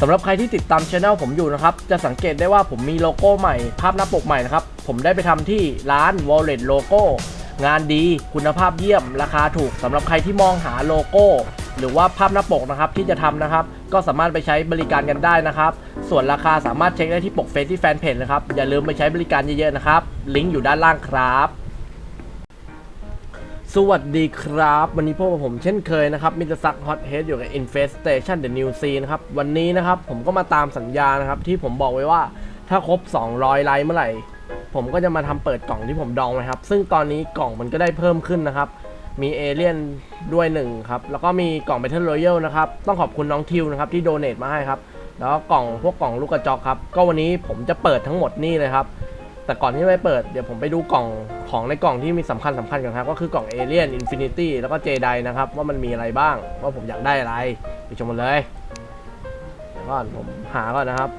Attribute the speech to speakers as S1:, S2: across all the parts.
S1: สำหรับใครที่ติดตามช anel ผมอยู่นะครับ จะสังเกตได้ว่าผมมีโลโก้ใหม่ ภาพหน้าปกใหม่นะครับ ผมได้ไปทำที่ร้าน Wallet Logo งานดีคุณภาพเยี่ยม ราคาถูกสำหรับใครที่มองหาโลโก้ หรือว่าภาพหน้าปกนะครับที่จะทำนะครับ ก็สามารถไปใช้บริการกันได้นะครับ ส่วนราคาสามารถเช็คได้ที่ปกเฟซที่แฟนเพจนะครับอย่าลืมไปใช้บริการเยอะๆนะครับลิงก์อยู่ด้านล่างครับ สวัสดีครับ วันนี้พบกับผมเช่นเคยนะครับมิสเตอร์ซักฮอตเฮดอยู่กับ Infestation The New Scene นะครับ วันนี้นะครับผมก็มาตามสัญญานะครับ ที่ผมบอกไว้ว่าถ้าครบ 200 ไลค์เมื่อไหร่ ผมก็จะมาทำเปิดกล่องที่ผมดองไว้ครับ ซึ่งตอนนี้กล่องมันก็ได้เพิ่มขึ้นนะครับ มีเอเลี่ยนด้วยหนึ่งครับ แล้วก็มีกล่อง Battle Royale นะครับ ต้องขอบคุณน้องทิวนะครับที่โดเน a มาให้ครับ แล้วก็กล่องพวกกล่องลูกกระจอกครับ ก็วันนี้ผมจะเปิดทั้งหมดนี่เลยครับ แต่ก่อนที่จะไปเปิดเดี๋ยวผมไปดูกล่องของในกล่องที่มีสำคัญสำคัญกันครับก็คือกล่องเอเลียนอินฟินิตี้แล้วก็เจไดนะครับว่ามันมีอะไรบ้าง ว่าผมอยากได้อะไรไปชมกันเลยเดี๋ยวก่อนผมหาก่อนนะครับ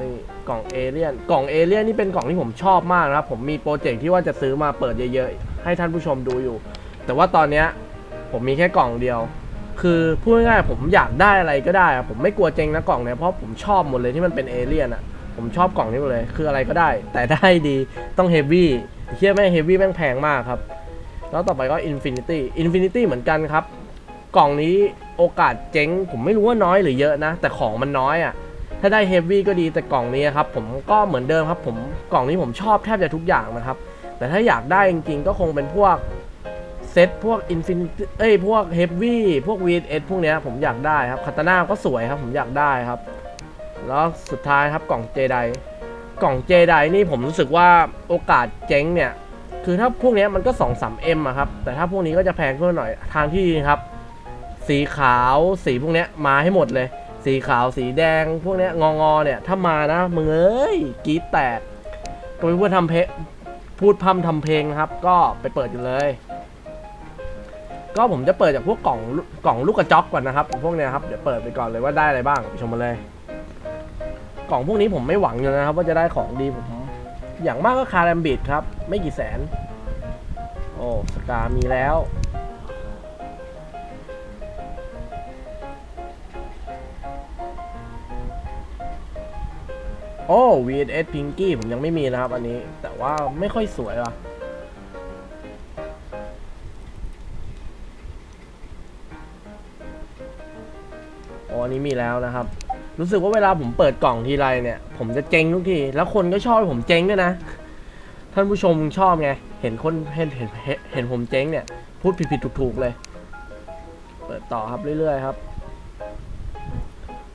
S1: นี่กล่องเอเลียนกล่องเอเลียนนี่เป็นกล่องที่ผมชอบมากนะครับ ผมมีโปรเจกต์ที่ว่าจะซื้อมาเปิดเยอะๆ ให้ท่านผู้ชมดูอยู่ แต่ว่าตอนเนี้ยผมมีแค่กล่องเดียว คือพูดง่ายๆผมอยากได้อะไรก็ได้ ผมไม่กลัวเจงนะกล่องเนี้ยเพราะผมชอบหมดเลยที่มันเป็นเอเลียนอะ ผมชอบกล่องนี้หมดเลย คืออะไรก็ได้ แต่ได้ดีต้องเฮฟวี่เชื่อไหมเฮฟวี่แม่งแพงมากครับ แล้วต่อไปก็อินฟินิตี้อินฟินิตี้เหมือนกันครับ กล่องนี้โอกาสเจ๊ง ผมไม่รู้ว่าน้อยหรือเยอะนะ แต่ของมันน้อยอะถ้าได้เฮฟวี่ก็ดีแต่กล่องนี้ครับ ผมก็เหมือนเดิมครับ ผมกล่องนี้ผมชอบแทบจะทุกอย่างนะครับ แต่ถ้าอยากได้จริงๆ ก็คงเป็นพวกเซตพวกอินฟินิตี้เอ้ยพวกเฮฟวี่พวก VS พวกเนี้ยผมอยากได้ครับคาตาน่าก็สวยครับ ผมอยากได้ครับ แล้วสุดท้ายครับกล่องเจไดกล่องเจไดนี่ผมรู้สึกว่าโอกาสเจ๊งเนี่ย คือถ้าพวกนี้มันก็2 3 M อะครับ แต่ถ้าพวกนี้ก็จะแพงขึ้นหน่อยทางที่ดีครับ สีขาวสีพวกนี้มาให้หมดเลย สีขาวสีแดง พวกนี้งองอเนี่ย ถ้ามานะมึงเอ้ยกีดแตกก็ไปพูดทำเพลงพูดพร่ำทำเพลงครับ ก็ไปเปิดกันเลย ก็ผมจะเปิดจากพวกกล่องกล่องลูกกระจอกก่อนนะครับ พวกเนี้ยครับเดี๋ยวเปิดไปก่อนเลยว่าได้อะไรบ้างไปชมมาเลย กล่องพวกนี้ผมไม่หวังอยู่นะครับ ว่าจะได้ของดีผม อย่างมากก็คาร์แรมบิดครับ ไม่กี่แสน โอ้สกามีแล้ว โอ้ VS Pinky ผมยังไม่มีนะครับอันนี้ แต่ว่าไม่ค่อยสวยว่ะอ๋ออันนี้มีแล้วนะครับ รู้สึกว่าเวลาผมเปิดกล่องทีไรเนี่ย ผมจะเจ๊งทุกที แล้วคนก็ชอบให้ผมเจ๊งด้วยนะ ท่านผู้ชมชอบไง เห็นคนเห็นเห็นเห็นผมเจ๊งเนี่ย พูดผิดผิดถูกถูกๆเลย เปิดต่อครับเรื่อยๆครับ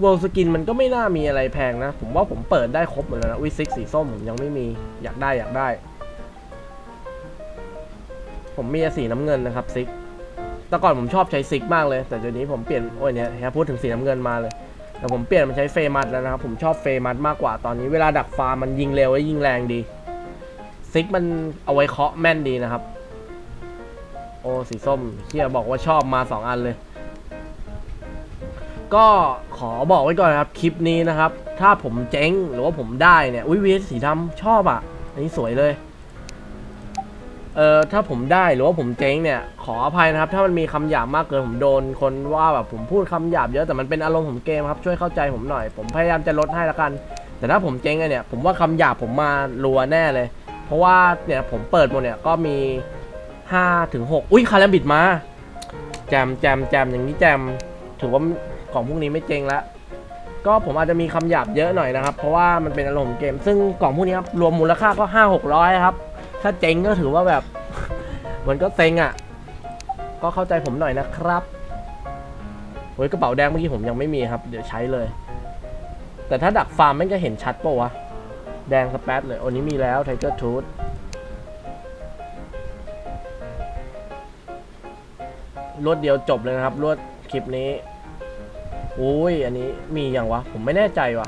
S1: World Skin มันก็ไม่น่ามีอะไรแพงนะ ผมว่าผมเปิดได้ครบหมดแล้วนะวิซิกสีส้มผมยังไม่มีอยากได้อยากได้ ผมมีสีน้ำเงินนะครับซิกแต่ก่อนผมชอบใช้ซิกมากเลย แต่เดี๋ยวนี้ผมเปลี่ยนโอ้ยเนี่ยพูดถึงสีน้ำเงินมาเลย แต่ผมเปลี่ยนมาใช้เฟมัสแล้วนะครับ ผมชอบเฟมัสมากกว่าตอนนี้เวลาดักฟาร์มมันยิงเร็วและยิงแรงดีซิกมันเอาไว้เคาะแม่นดีนะครับ โอ้สีส้มเฮียบอกว่าชอบมาสองอันเลย ก็ขอบอกไว้ก่อนนะครับ คลิปนี้นะครับ ถ้าผมเจ๊งหรือว่าผมได้เนี่ย อุ้ยวีสีดำชอบอะอันนี้สวยเลย เอ่อถ้าผมได้หรือว่าผมเจ๊งเนี่ยขออภัยนะครับ ถ้ามันมีคำหยาบมากเกินผมโดนคนว่าแบบผมพูดคำหยาบเยอะแต่มันเป็นอารมณ์ของเกมครับช่วยเข้าใจผมหน่อย ผมพยายามจะลดให้ละกัน แต่ถ้าผมเจ๊งอะเนี่ยผมว่าคำหยาบผมมารัวแน่เลย เพราะว่าเนี่ยผมเปิดหมดเนี่ยก็มี5ถึง6อุ้ยคาร์ลมบิดมาแจมแจมแจมอย่างนี้แจมถือว่าของพวกนี้ไม่เจ๊งล้วก็ผมอาจจะมีคำหยาบเยอะหน่อยนะครับ เพราะว่ามันเป็นอารมณ์เกม ซึ่งกล่องพวกนี้ครับรวมมูลค่าก็ 5 600 ครับ ถ้าเจ๊งก็ถือว่าแบบ มันก็เซ็งอะ ก็เข้าใจผมหน่อยนะครับโอ้ยกระเป๋าแดงเมื่อกี้ผมยังไม่มีครับ เดี๋ยวใช้เลย แต่ถ้าดักฟาร์มมันจะเห็นชัดปะวะ แดงสแปดเลยโอ้นี้มีแล้วไทเกอร์ทูธรวดเดียวจบเลยนะครับรวดคลิปนี้ อุ้ย อันนี้มีอย่างวะ ผมไม่แน่ใจวะ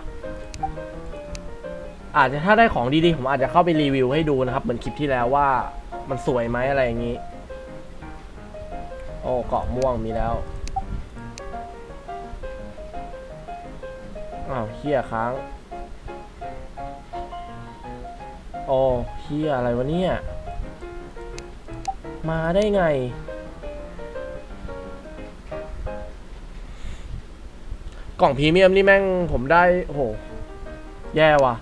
S1: อาจจะถ้าได้ของดีๆ ผมอาจจะเข้าไปรีวิวให้ดูนะครับ เหมือนคลิปที่แล้วว่ามันสวยไหมอะไรอย่างนี้ โอ้เกาะม่วงมีแล้วอ้าวเฮียค้าง โอ้เฮียอะไรวะเนี่ย มาได้ไง กล่องพรีเมียมนี่แม่งผมได้โอ้โหแย่ว่ะ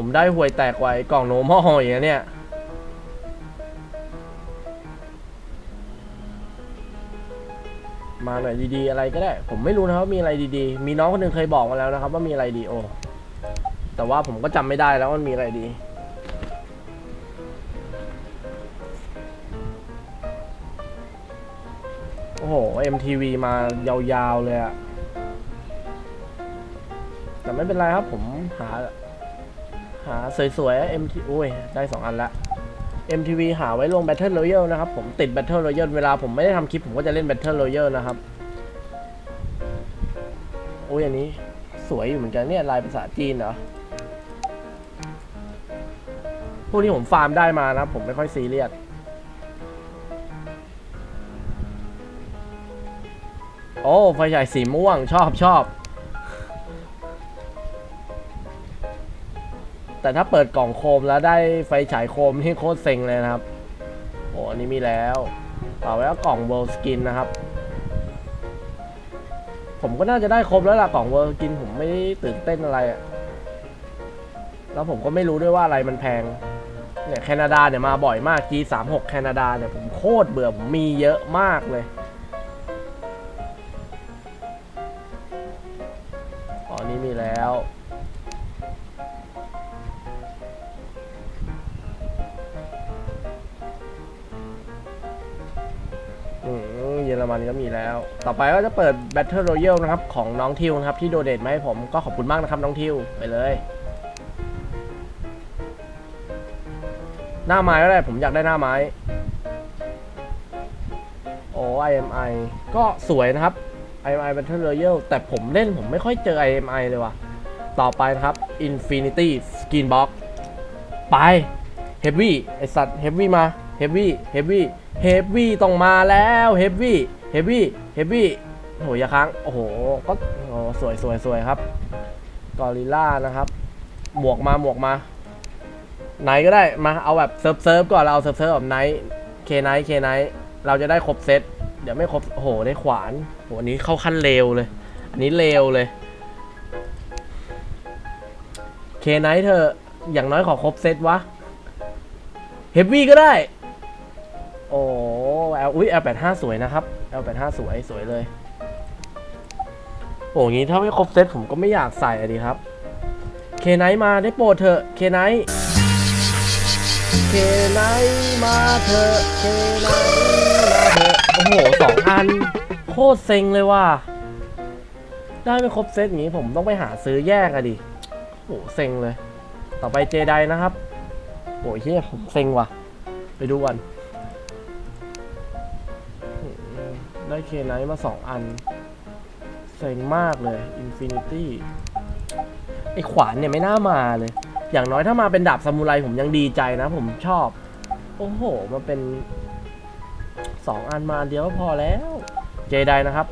S1: ผมได้ห่วยแตกไว้กล่องโนมอลอย่างเงี้ยเนี่ยมาหน่อยดีๆอะไรก็ได้ ผมไม่รู้นะครับมีอะไรดีๆ มีน้องคนหนึ่งเคยบอกมาแล้วนะครับ ว่ามีอะไรดีโอ แต่ว่าผมก็จำไม่ได้แล้วมันมีอะไรดี โอ้โห MTV มายาวๆเลยอะแต่ไม่เป็นไรครับผมหา หาสวยๆ MT อุ้ยได้สองอันละ MTV หาไว้ลง Battle Royale นะครับผมติด Battle Royale เวลาผมไม่ได้ทำคลิปผมก็จะเล่น Battle Royale นะครับ โอ้ยอันนี้สวยอยู่เหมือนกันเนี่ยลายภาษาจีนเหรอพวกนี้ผมฟาร์มได้มานะ ผมไม่ค่อยซีเรียสโอ้ไฟฉายสีม่วงชอบชอบ แต่ถ้าเปิดกล่องโคมแล้วได้ไฟฉายโคมนี่โคตรเซ็งเลยนะครับโอ้อันนี้มีแล้วต่อไปก็กล่อง World Skin นะครับ ผมก็น่าจะได้ครบแล้วล่ะกล่อง World Skin ผมไม่ตื่นเต้นอะไรอะแล้วผมก็ไม่รู้ด้วยว่าอะไรมันแพงเนี่ยแคนาดาเนี่ยมาบ่อยมาก G36 แคนาดาเนี่ยผมโคตรเบื่อผมมีเยอะมากเลยอ๋อนี่มีแล้ว อนก็มีแล้ว ต่อไปก็จะเปิด Battle Royale นะครับ ของน้องทิวนะครับ ที่โดเดทมาให้ผมก็ขอบคุณมากนะครับน้องทิวไปเลย หน้าไม้ก็ได้ผมอยากได้หน้าไม้โอ้ IMI ก็สวยนะครับ IMI Battle Royale แต่ผมเล่นผมไม่ค่อยเจอ IMI เลยว่ะ ต่อไปนะครับ Infinity Skin Box ไป Heavy ไอสัตว์ Heavy มา Heavy Heavy Heavy ต้องมาแล้ว Heavy Heavy Heavy โหอย่าค้าง โอ้โห ก็โอ้สวยสวยสวยครับ กอริล่านะครับ หมวกมาหมวกมา ไหนก็ได้ มาเอาแบบเซิร์ฟเซิร์ฟก่อน เราเอาเซิร์ฟเซิร์ฟแบบไนท์เคไนท์เคไนท์เราจะได้ครบเซต เดี๋ยวไม่ครบ โอ้โห ได้ขวาน โห อันนี้เข้าขั้นเลวเลย อันนี้เลวเลย เคไนท์เธอ อย่างน้อยขอครบเซตวะ เฮฟวี่ก็ได้ โอ้แอลอุ้ย L85 สวยนะครับ L85 สวยสวยเลย โอ้งี้ถ้าไม่ครบเซตผมก็ไม่อยากใส่อะดีครับ เคไนมาได้โปรดเถอะเคไนเคไนมาเถอะเคไนมาเถอะโอ้โหสองอัน โคตรเซ็งเลยว่ะได้ไม่ครบเซตอย่างนี้ผมต้องไปหาซื้อแยกอะดิโอ้โหเซ็งเลย ต่อไปเจไดนะครับโอ้ยเฮียผมเซ็งว่ะ ไปดูกัน ได้เคไนท์มาสองอัน เซ็งมากเลยอินฟินิตี้ไอขวานเนี่ยไม่น่ามาเลย อย่างน้อยถ้ามาเป็นดาบซามูไรผมยังดีใจนะ ผมชอบ โอ้โห มาเป็นสองอันมาเดียวก็พอแล้ว เจไดนะครับ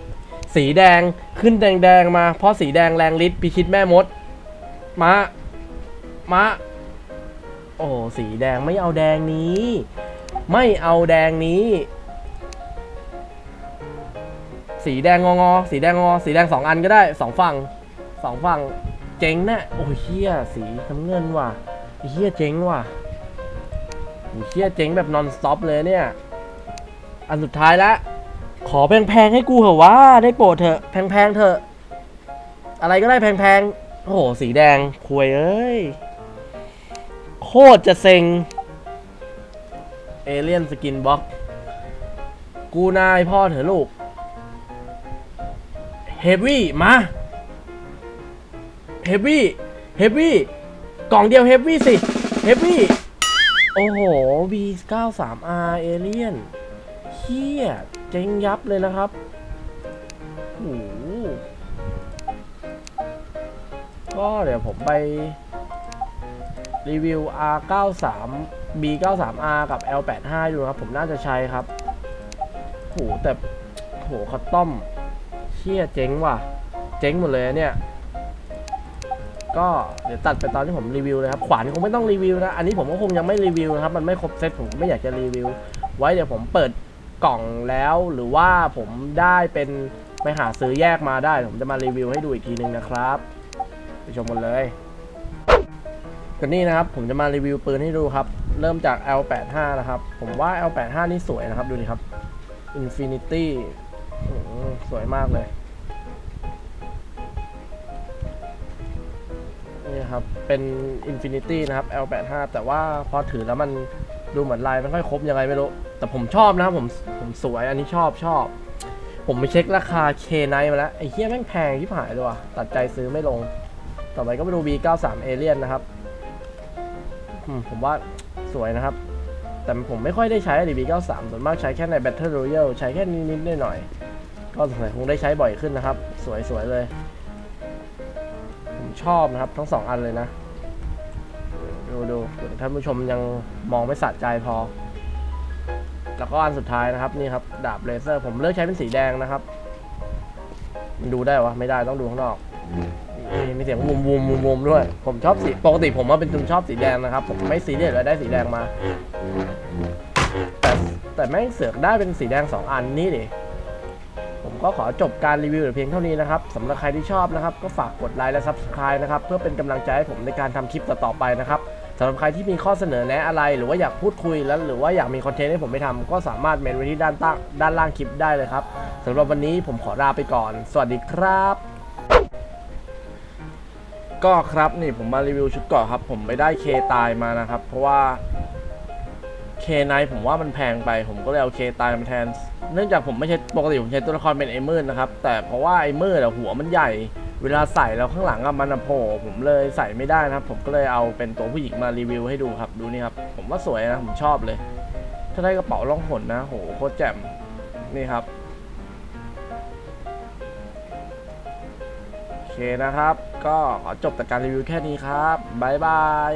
S1: สีแดงขึ้นแดงๆมา เพราะสีแดงแรงฤทธิ์พิชิตแม่มดมามาโอ้สีแดงไม่เอาแดงนี้ ไม่เอาแดงนี้ สีแดงงองอสีแดงงอสีแดงสองอันก็ได้สองฝั่งสองฝั่งเจ๋งแน่โอ้ยเฮียสีน้ำเงินว่ะเฮียเจ๋งว่ะไอ้เฮียเจ๋งแบบนอนสต็อปเลยเนี่ย อันสุดท้ายละ ขอแพงๆให้กูเถอะว่าได้โปรดเถอะแพงๆเถอะอะไรก็ได้แพงๆโอ้โหสีแดงควยเอ้ยโคตรจะเซ็งเอเลียนสกินบ็อกกูนายพ่อเถอะลูก เฮฟวี่มาเฮฟวี่เฮฟวี่กล่องเดียวเฮฟวี่สิเฮฟวี่โอ้โห V93R เอเลียนเฮียเจ๊งยับเลยนะครับโอ้โหก็เดี๋ยวผมไป รีวิว R93 B93R กับ L85 อยู่นะครับ ผมน่าจะใช้ครับโหแต่โหคัตตอม ชี่ยเจ๊งว่ะ เจ๊งหมดเลยเนี่ย ก็เดี๋ยวตัดไปตอนที่ผมรีวิวเลยครับ ขวานคงไม่ต้องรีวิวนะ อันนี้ผมก็คงยังไม่รีวิวนะครับ มันไม่ครบเซตผมไม่อยากจะรีวิว ไว้เดี๋ยวผมเปิดกล่องแล้ว หรือว่าผมได้เป็นไปหาซื้อแยกมาได้ ผมจะมารีวิวให้ดูอีกทีนึงนะครับ ไปชมกันเลยก็นี่นะครับ ผมจะมารีวิวปืนให้ดูครับ เริ่มจาก L85 นะครับ ผมว่า L85 นี่สวยนะครับ ดูดิครับ Infinity อืมสวยมากเลย นี่ครับ เป็น Infinity นะครับ L85 แต่ว่าพอถือแล้วมันดูเหมือนลายไม่ค่อยครบยังไงไม่รู้ แต่ผมชอบนะครับผมผมสวยอันนี้ชอบชอบ ผมไปเช็คราคา K9 มาแล้ว ไอ้เหี้ยแม่งแพงที่หายเลยว่ะ ตัดใจซื้อไม่ลง ต่อไปก็ไปดู B93 Alien นะครับ ผมว่าสวยนะครับ แต่ผมไม่ค่อยได้ใช้ดิ B93 ส่วนมากใช้แค่ใน Battle Royale ใช้แค่นิดๆหน่อยๆก็สงสัยคงได้ใช้บ่อยขึ้นนะครับ สวยๆเลย ผมชอบนะครับทั้งสองอันเลยนะ ดูดูท่านผู้ชมยังมองไม่สะใจพอ แล้วก็อันสุดท้ายนะครับนี่ครับดาบเลเซอร์ ผมเลือกใช้เป็นสีแดงนะครับ มันดูได้วะไม่ได้ต้องดูข้างนอก นี่มีเสียงวูมวูมวูมวูมด้วย ผมชอบสีปกติผมว่าเป็นคนชอบสีแดงนะครับ ผมไม่ซีเรียสเลยได้สีแดงมา แต่แต่แม่งเสือกได้เป็นสีแดงสองอันนี่ดิผมก็ขอจบการรีวิวแต่เพียงเท่านี้นะครับสำหรับใครที่ชอบนะครับ ก็ฝากกดไลค์และ Subscribe นะครับ เพื่อเป็นกำลังใจให้ผมในการทำคลิปต่อๆไปนะครับสำหรับใครที่มีข้อเสนอแนะอะไร หรือว่าอยากพูดคุยแล้ว หรือว่าอยากมีคอนเทนต์ให้ผมไปทำก็สามารถเมนไว้ที่ด้านตั้งด้านล่างคลิปได้เลยครับสำหรับวันนี้ผมขอลาไปก่อน สวัสดีครับ ก็ครับนี่ผมมารีวิวชุดเกาะครับ ผมไปได้เคตายมานะครับ เพราะว่าเคไนผมว่ามันแพงไป ผมก็เลยเอาเคตายมาแทน เนื่องจากผมไม่ใช่ปกติผมใช้ตัวละครเป็นไอ้มืดนะครับ แต่เพราะว่าไอ้มืดอะหัวมันใหญ่ เวลาใส่แล้วข้างหลังอะมันโผล่ผมเลยใส่ไม่ได้นะครับ ผมก็เลยเอาเป็นตัวผู้หญิงมารีวิวให้ดูครับ ดูนี่ครับ ผมว่าสวยนะผมชอบเลย ถ้าได้กระเป๋าล่องหนนะโหโคตรแจ่มนี่ครับ เคนะครับ ก็ขอจบแต่การรีวิวแค่นี้ครับ บ๊ายบาย